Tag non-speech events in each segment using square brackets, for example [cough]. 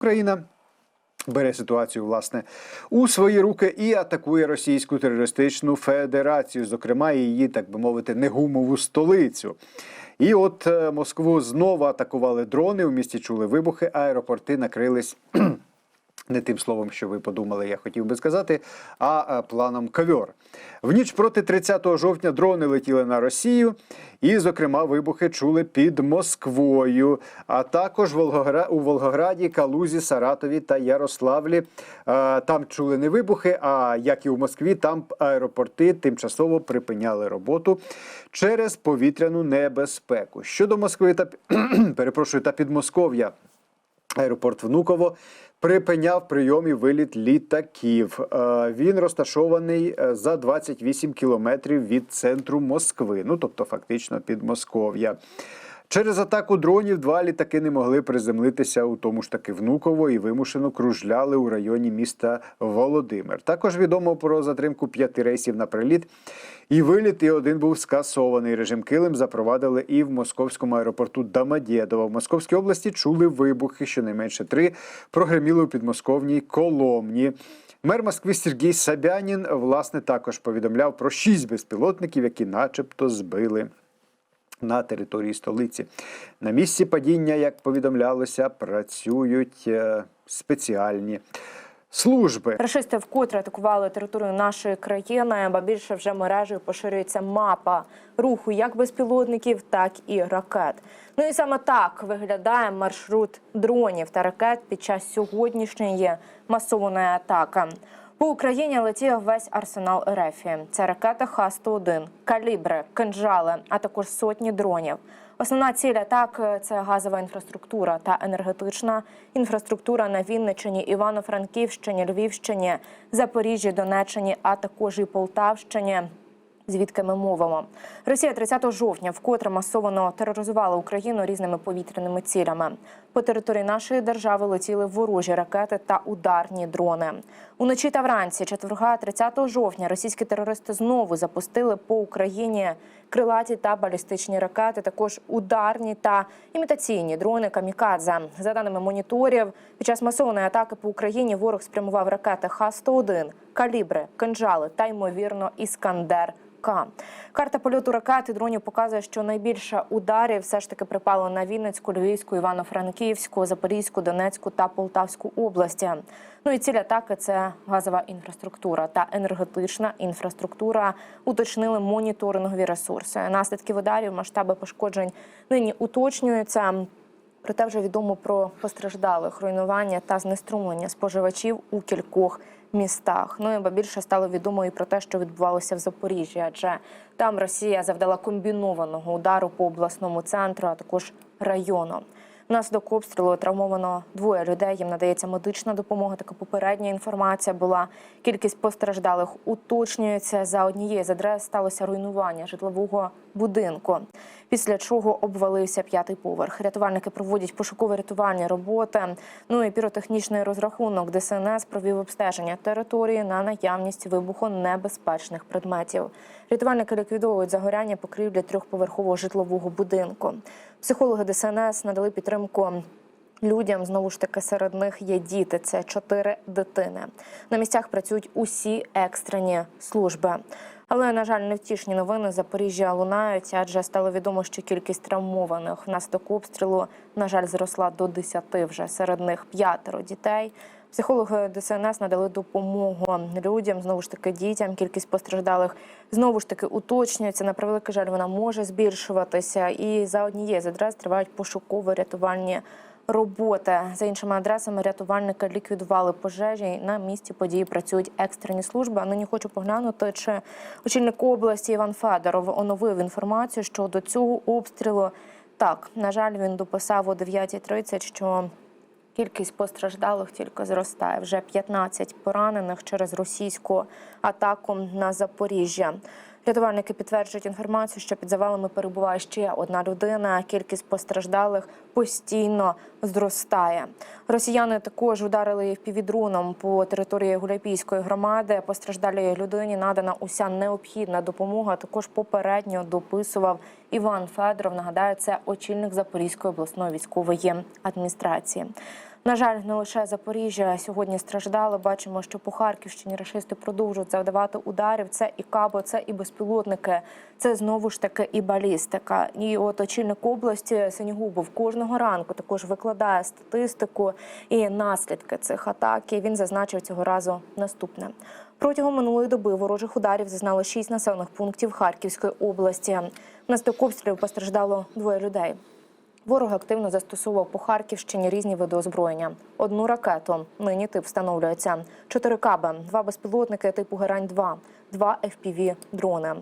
Україна бере ситуацію власне у свої руки і атакує Російську терористичну федерацію, зокрема її, так би мовити, негумову столицю. І от е, Москву знову атакували дрони. У місті чули вибухи, аеропорти накрились. Не тим словом, що ви подумали, я хотів би сказати, а е, планом ковьор. В ніч проти 30 жовтня дрони летіли на Росію, і, зокрема, вибухи чули під Москвою, а також у Волгограді, Калузі, Саратові та Ярославлі. Е, Там чули не вибухи, а як і у Москві, там аеропорти тимчасово припиняли роботу через повітряну небезпеку. Щодо Москви та [clears throat] перепрошую та Підмосков'я. Аеропорт Внуково припиняв прийом і виліт літаків. Е, Він розташований е, за 28 кілометрів від центру Москви, ну тобто фактично Підмосков'я. Через атаку дронів два літаки не могли приземлитися у тому ж таки Внуково і вимушено кружляли у районі міста Володимир. Також відомо про затримку п'яти рейсів на приліт і виліт, і один був скасований. Режим Килим запровадили і в московському аеропорту Домодєдово. В Московській області чули вибухи, щонайменше три прогреміли у підмосковній Коломні. Мер Москви Сергій Сабянін власне також повідомляв про шість безпілотників, які, начебто, збили на території столиці. На місці падіння, як повідомлялося, працюють е, спеціальні служби. Рашисти вкотре атакували територію нашої країни, ба більше вже мережею поширюється мапа руху як безпілотників, так і ракет. Ну і саме так виглядає маршрут дронів та ракет під час сьогоднішньої масованої атаки. По Україні летів весь арсенал РФ. Це ракета Х-101, калібри, кинжали, а також сотні дронів. Основна ціль атак це газова інфраструктура та енергетична інфраструктура на Вінничині, Івано-Франківщині, Львівщині, Запоріжжі, Донеччині, а також і Полтавщині. Звідки ми мовимо? Росія 30 жовтня вкотре масово тероризувала Україну різними повітряними цілями. По території нашої держави летіли ворожі ракети та ударні дрони. Уночі та вранці, четверга, 30 жовтня, російські терористи знову запустили по Україні крилаті та балістичні ракети, також ударні та імітаційні дрони камікадзе. За даними моніторів, під час масованої атаки по Україні ворог спрямував ракети Х-101, калібри, кинжали та ймовірно іскандер. К. Карта польоту ракет і дронів показує, що найбільше ударів все ж таки припало на Вінницьку, Львівську, Івано-Франківську, Запорізьку, Донецьку та Полтавську області. Ну і ціль атаки це газова інфраструктура та енергетична інфраструктура. Уточнили моніторингові ресурси. Наслідки ударів, масштаби пошкоджень нині уточнюються. Проте вже відомо про постраждалих руйнування та знеструмлення споживачів у кількох містах. Ну і більше стало відомо і про те, що відбувалося в Запоріжжі, адже там Росія завдала комбінованого удару по обласному центру, а також району. Внаслідок обстрілу травмовано двоє людей. Їм надається медична допомога. Така попередня інформація була. Кількість постраждалих уточнюється. За однією з адрес сталося руйнування житлового будинку. Після чого обвалився п'ятий поверх. Рятувальники проводять пошуково-рятувальні роботи. Ну і піротехнічний розрахунок ДСНС провів обстеження території на наявність вибухонебезпечних предметів. Рятувальники ліквідовують загоряння покрівлі трьохповерхового житлового будинку. Психологи ДСНС надали підтримку. Людям знову ж таки серед них є діти. Це чотири дитини. На місцях працюють усі екстрені служби. Але на жаль, невтішні новини Запоріжжя лунають, адже стало відомо, що кількість травмованих внаслідок обстрілу на жаль зросла до 10 вже серед них п'ятеро дітей. Психологи ДСНС надали допомогу людям, знову ж таки дітям. Кількість постраждалих знову ж таки уточнюється. На превеликий жаль, вона може збільшуватися. І за однією з адрес тривають пошуково-рятувальні роботи. За іншими адресами рятувальники ліквідували пожежі. На місці події працюють екстрені служби. Нині хочу поглянути, чи очільник області Іван Федоров оновив інформацію щодо цього обстрілу. Так, на жаль, він дописав о 9.30, що Кількість постраждалих тільки зростає. Вже 15 поранених через російську атаку на Запоріжжя. Рятувальники підтверджують інформацію, що під завалами перебуває ще одна людина. Кількість постраждалих постійно зростає. Росіяни також ударили впівдроном по території Гуляйпійської громади. Постраждалій людині надана уся необхідна допомога. Також попередньо дописував Іван Федоров. Нагадаю, це очільник Запорізької обласної військової адміністрації. На жаль, не лише Запоріжжя сьогодні страждало. Бачимо, що по Харківщині рашисти продовжують завдавати ударів. Це і кабо, це і безпілотники, це знову ж таки і балістика. І от очільник області Синігубов кожного ранку також викладає статистику і наслідки цих атак. І він зазначив цього разу наступне. Протягом минулої доби ворожих ударів зазнали шість населених пунктів Харківської області. Внаслідок обстрілів постраждало двоє людей. Ворог активно застосовував по Харківщині різні види озброєння. Одну ракету нині тип встановлюється. Чотири каби, два безпілотники типу Герань-2, два fpv дрони.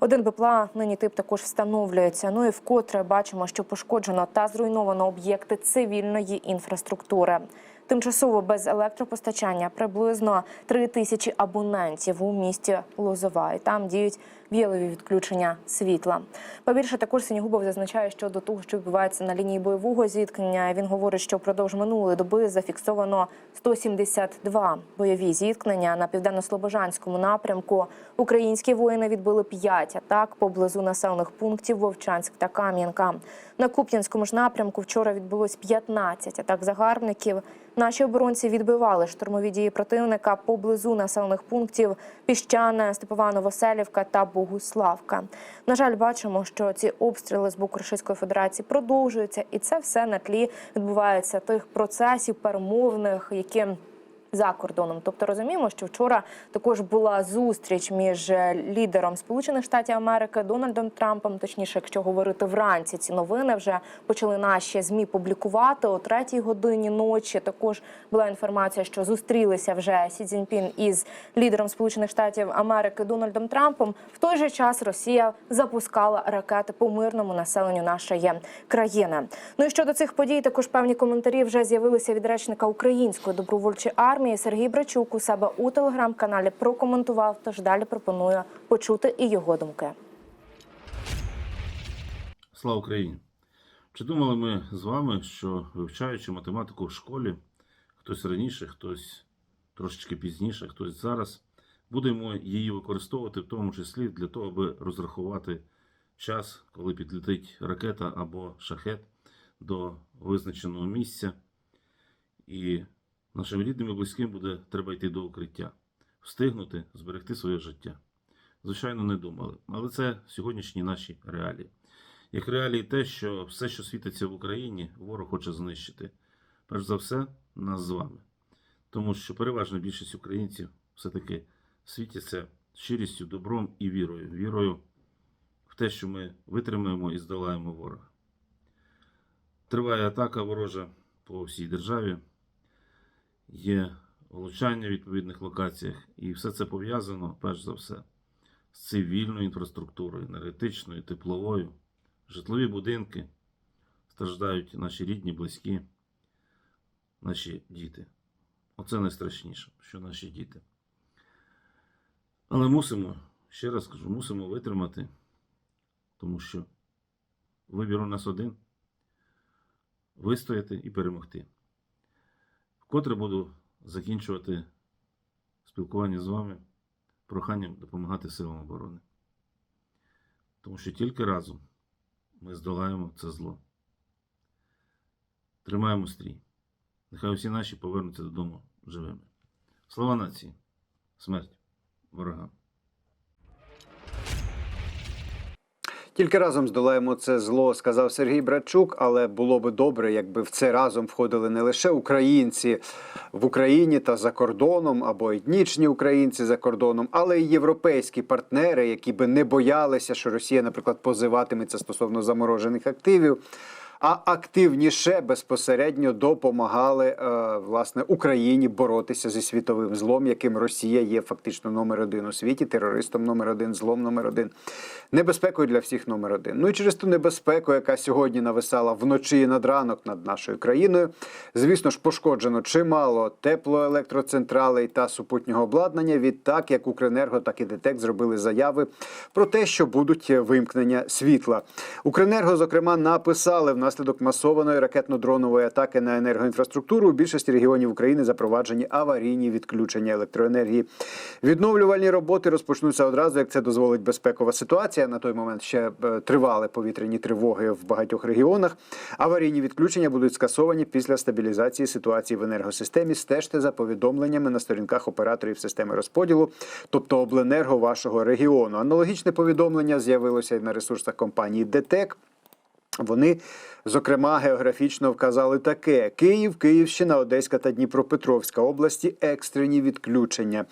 Один БПЛА нині тип також встановлюється. Ну і вкотре бачимо, що пошкоджено та зруйновано об'єкти цивільної інфраструктури. Тимчасово без електропостачання приблизно 3 тисячі абонентів у місті Лозова. І там діють віялові відключення світла. Побільше також Синігубов зазначає щодо того, що відбувається на лінії бойового зіткнення. Він говорить, що впродовж минулої доби зафіксовано 172 бойові зіткнення на південно-слобожанському напрямку. Українські воїни відбили 5 атак поблизу населених пунктів Вовчанськ та Кам'янка. На Куп'янському ж напрямку вчора відбулось 15 атак загарбників. Наші оборонці відбивали штурмові дії противника поблизу населених пунктів Піщане, Степовано-Василівка та Богуславка. На жаль, бачимо, що ці обстріли з боку Російської Федерації продовжуються, і це все на тлі відбувається тих процесів перемовних, які за кордоном. Тобто розуміємо, що вчора також була зустріч між е, лідером Сполучених Штатів Америки Дональдом Трампом. Точніше, якщо говорити вранці, ці новини вже почали наші змі публікувати о третій годині ночі. Також була інформація, що зустрілися вже Сі Цзіньпін із лідером Сполучених Штатів Америки Дональдом Трампом. В той же час Росія запускала ракети по мирному населенню нашої країни. Ну і щодо цих подій, також певні коментарі вже з'явилися від речника української добровольчої армії Сергій Брачук у себе у телеграм-каналі прокоментував. Тож далі пропоную почути і його думки. Слава Україні! Чи думали ми з вами, що вивчаючи математику в школі, хтось раніше, хтось трошечки пізніше, хтось зараз, будемо її використовувати в тому числі для того, аби розрахувати час, коли підлетить ракета або шахет до визначеного місця, і нашим рідним і близьким буде треба йти до укриття, встигнути зберегти своє життя. Звичайно, не думали, але це сьогоднішні наші реалії. Як реалії те, що все, що світиться в Україні, ворог хоче знищити. Перш за все, нас з вами. Тому що переважна більшість українців все-таки світяться щирістю, добром і вірою. Вірою в те, що ми витримаємо і здолаємо ворога. Триває атака ворожа по всій державі, є влучання в відповідних локаціях, і все це пов'язано, перш за все, з цивільною інфраструктурою, енергетичною, тепловою житлові будинки, страждають наші рідні, близькі, наші діти. Оце найстрашніше, що наші діти. Але мусимо, ще раз кажу, мусимо витримати, тому що вибір у нас один вистояти і перемогти. Вкотре буду закінчувати спілкування з вами проханням допомагати силам оборони. Тому що тільки разом ми здолаємо це зло. Тримаємо стрій. Нехай усі наші повернуться додому живими. Слава нації! Смерть ворогам! Тільки разом здолаємо це зло, сказав Сергій Братчук. Але було би добре, якби в це разом входили не лише українці в Україні та за кордоном, або етнічні українці за кордоном, але й європейські партнери, які би не боялися, що Росія, наприклад, позиватиметься стосовно заморожених активів. А активніше безпосередньо допомагали е, власне Україні боротися зі світовим злом, яким Росія є фактично номер один у світі, терористом номер один, злом номер один, небезпекою для всіх номер один. Ну і через ту небезпеку, яка сьогодні нависала вночі і над ранок над нашою країною. Звісно ж, пошкоджено чимало теплоелектроцентралей та супутнього обладнання. Відтак, як Укренерго, так і ДТЕК зробили заяви про те, що будуть вимкнення світла. Укренерго, зокрема, написали в внаслідок масованої ракетно-дронової атаки на енергоінфраструктуру у більшості регіонів України запроваджені аварійні відключення електроенергії. Відновлювальні роботи розпочнуться одразу, як це дозволить безпекова ситуація. На той момент ще е, тривали повітряні тривоги в багатьох регіонах. Аварійні відключення будуть скасовані після стабілізації ситуації в енергосистемі. Стежте за повідомленнями на сторінках операторів системи розподілу, тобто обленерго вашого регіону. Аналогічне повідомлення з'явилося і на ресурсах компанії ДТЕК. Вони, зокрема, географічно вказали таке: Київ, Київщина, Одеська та Дніпропетровська області екстрені відключення.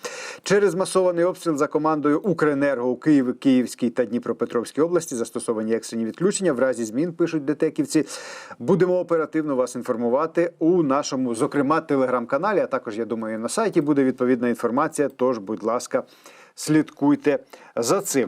Через масований обстріл за командою Укренерго у Києві, Київській та Дніпропетровській області застосовані екстрені відключення. В разі змін пишуть детеківці. Будемо оперативно вас інформувати у нашому, зокрема, телеграм-каналі. А також я думаю, на сайті буде відповідна інформація. Тож, будь ласка, слідкуйте за цим.